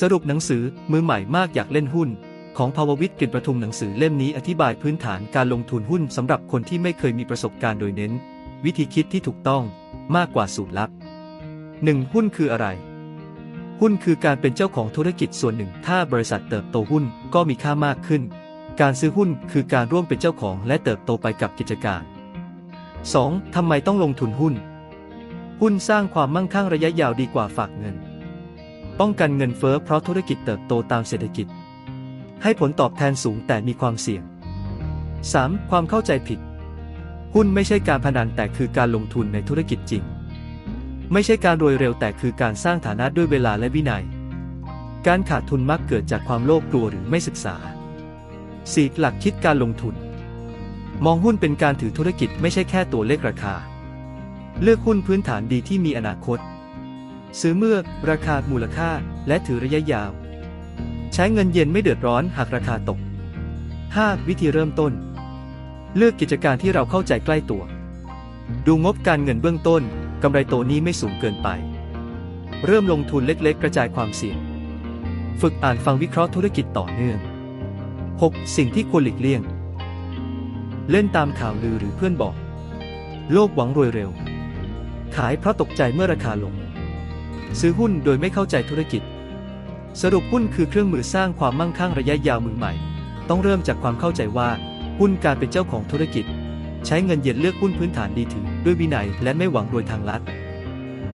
สรุปหนังสือมือใหม่มากอยากเล่นหุ้น ของภาววิทย์กลิ่นประทุมหนังสือเล่มนี้อธิบายพื้นฐานการลงทุนหุ้นสำหรับคนที่ไม่เคยมีประสบการณ์โดยเน้น วิธีคิดที่ถูกต้องมากกว่าสูตรลับ 1. หุ้นคืออะไร หุ้นคือการเป็นเจ้าของธุรกิจส่วนหนึ่ง ถ้าบริษัทเติบโตหุ้นก็มีค่ามากขึ้น การซื้อหุ้นคือการร่วมเป็นเจ้าของและเติบโตไปกับกิจการ 2. ทำไมต้องลงทุนหุ้น หุ้นสร้างความมั่งคั่งระยะยาวดีกว่าฝากเงิน ป้องกันเงินเฟ้อเพราะธุรกิจเติบโตตามเศรษฐกิจ ให้ผลตอบแทนสูงแต่มีความเสี่ยง 3. ความเข้าใจผิด หุ้นไม่ใช่การพนันแต่คือการลงทุนในธุรกิจจริง ไม่ใช่การรวยเร็วแต่คือการสร้างฐานะด้วยเวลาและวินัย การขาดทุนมักเกิดจากความโลภกลัวหรือไม่ศึกษา 4. หลักคิดการลงทุน มองหุ้นเป็นการถือธุรกิจไม่ใช่แค่ตัวเลขราคา เลือกหุ้นพื้นฐานดีที่มีอนาคต ซื้อเมื่อราคามูลค่าและถือระยะยาว ใช้เงินเย็นไม่เดือดร้อนหากราคาตก 5. วิธีเริ่มต้น เลือกกิจการที่เราเข้าใจใกล้ตัว ดูงบการเงินเบื้องต้นกำไรโตนี้ไม่สูงเกินไป เริ่มลงทุนเล็กๆ กระจายความเสี่ยง ฝึกอ่านฟังวิเคราะห์ธุรกิจต่อเนื่อง 6. สิ่งที่ควรหลีกเลี่ยง เล่นตามข่าวลือหรือเพื่อนบอก โลกหวังรวยเร็ว ขายเพราะตกใจเมื่อราคาลง ซื้อหุ้นโดยไม่เข้าใจธุรกิจ สรุปหุ้นคือเครื่องมือสร้างความมั่งคั่งระยะยาวมือใหม่ ต้องเริ่มจากความเข้าใจว่า หุ้นการเป็นเจ้าของธุรกิจ ใช้เงินเย็นเลือกหุ้นพื้นฐานดีถือด้วยวินัยและไม่หวังรวยทางลัด